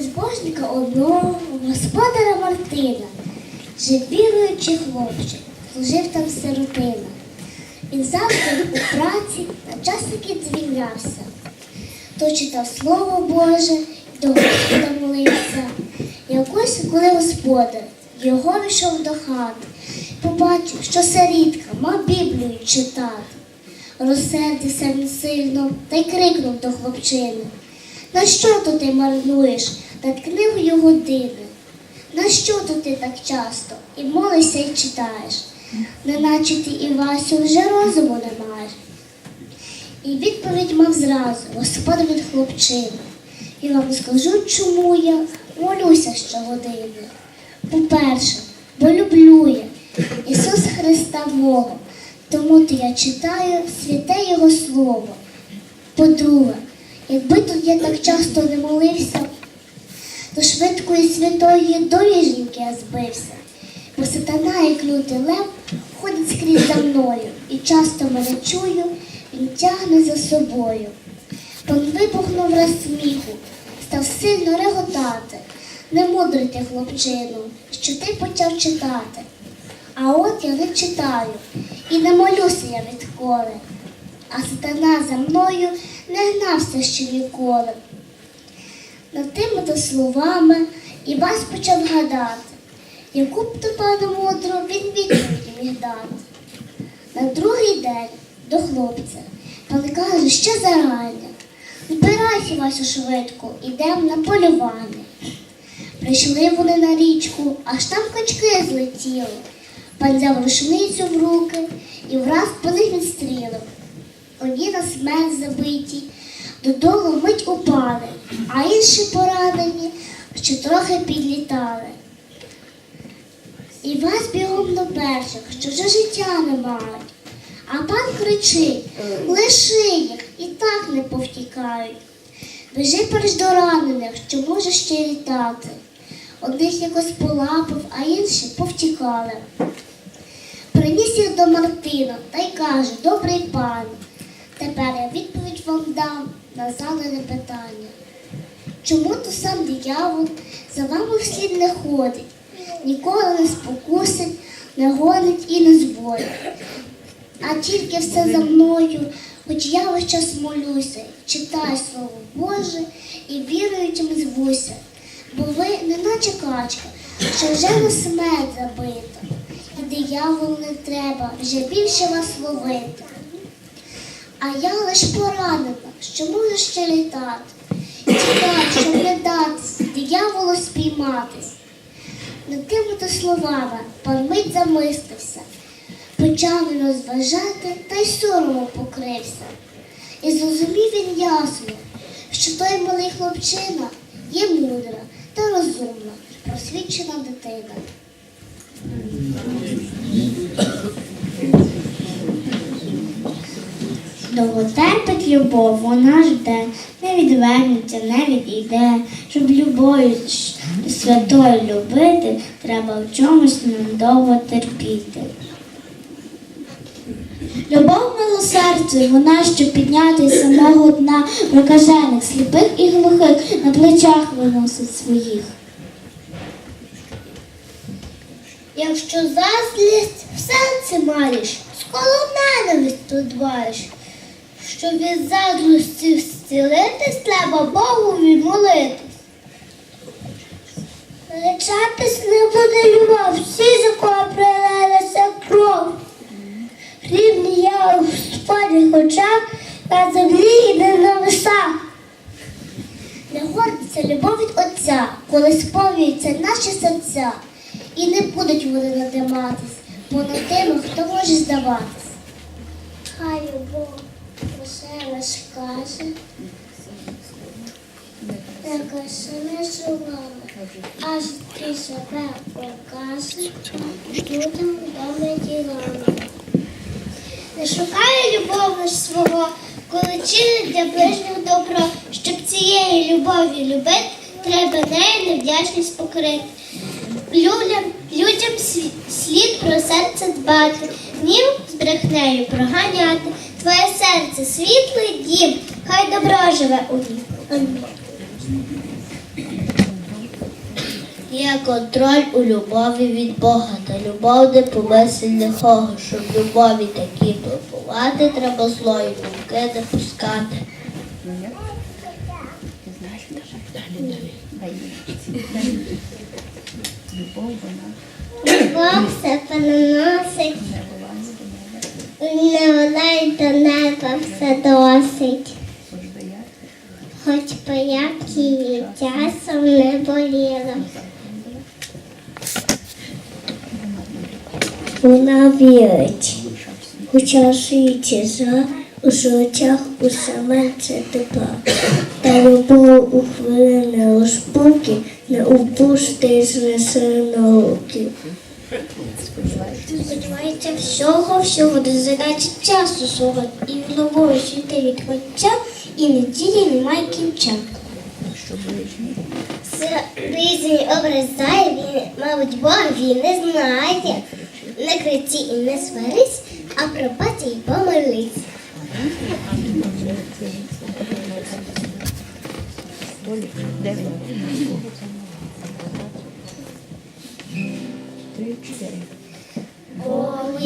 Безбожника одного, господаря Мартина, жив віруючий хлопчик, служив там сиротина. Він завжди у праці на часики звільнявся, то читав Слово Боже до Господа молився. Якось, коли господар його війшов до хати, побачив, що сирітка мав Біблію читати. Розсердився він сильно та й крикнув до хлопчини. На що то ти марнуєш над книгою години? На що то ти так часто і молишся і читаєш? Неначе ти і Васю вже розуму не маєш. І відповідь мав зразу господар від хлопчини. І вам скажу, чому я молюся щогодини. По-перше, бо люблю я Ісус Христа мого, тому то я читаю святе Його Слово. По-друге, якби тут я так часто не молився, то швидкої святої доріженьки я збився. Бо сатана, як лютий лев, ходить скрізь за мною і часто мене чую, він тягне за собою. Пан вибухнув раз сміху, став сильно реготати. Не мудрий ти, хлопчину, що ти почав читати. А от я не читаю і не молюся я відколи. А сатана за мною не гнався ще ніколи. Над тими то словами і вас почав гадати, яку б то пану мудру він відповідь міг дати. На другий день до хлопця пан каже, ще зарання. Збирайся, Васю, швидко, ідемо на полювання. Прийшли вони на річку, аж там качки злетіли. Пан взяв рушницю в руки і враз по них відстрілив. Одні на смерть забиті, додолу мить упали, а інші поранені, що трохи підлітали. І вас бігом до перших, що вже життя не мають. А пан кричить, лиши їх і так не повтікають. Біжи перш до ранених, що може ще літати. Одних якось полапав, а інші повтікали. Приніс їх до Мартина та й каже, добрий пан. Тепер я відповідь вам дам на задане питання. Чому то сам диявол за вами вслід не ходить, ніколи не спокусить, не гонить і не зборить? А тільки все за мною, хоч я весь час молюся, читаю Слово Боже і віруючим звуся. Бо ви не наче качка, що вже на смерть забита, і дияволу не треба вже більше вас ловити. А я лиш поранена, що можу ще літати, і тікати, щоб не датись, дияволу спійматись. Над тими то словами пан мить замислився, почав він розважати та й соромом покрився. І зрозумів він ясно, що той малий хлопчина є мудра та розумна, просвічена дитина. Довго терпить любов, вона жде, не відвернеться, не відійде. Щоб любов'ю щ- святою любити, треба в чомусь недовго терпіти. Любов милосердя, вона що підняти з самого дна прокажених, сліпих і глухих на плечах виносить своїх. Якщо заздрість в серці маєш, скоро ненависть дбаєш. Щоб від заздрості зцілитись, треба Богу відмолитись. Величатись не буде любов, всі за кого прилилася кров. Рівні я у Господніх очах на землі і на небесах. Не гордиться любов від Отця, коли сповнюються наші серця, і не будуть вони надиматись, бо над тими, хто може здаватись. Хай любов усе лиш каже, не кашене словами, аж ти себе покаже людям добре ділами. Не шукає любов свого, коли чинить для ближніх добро, щоб цієї любові любити, треба нею невдячність покрити. Людям, людям слід про серце дбати, з брехнею проганяти. Твоє серце світлий дім, хай добро живе у нім. Амінь. Є контроль у любові від Бога, та любов не помисль лихого, щоб любові такі турбувати, треба злої думки не пускати. Бог все переносить. Не вода й до неба все досить. Хоч би як часом не боліло. Вона вірить, хоча життя за у життях усе менше тепла. Та любов у хвилини розпуки не упусти з руки. Сподівається всього, всього до часу свого і в любові жити від і неділі немає кінця. Різні образ зайві, мабуть, Бог він не знає. Не кричи і не сварись, а пробач і помолись. Бог є любов.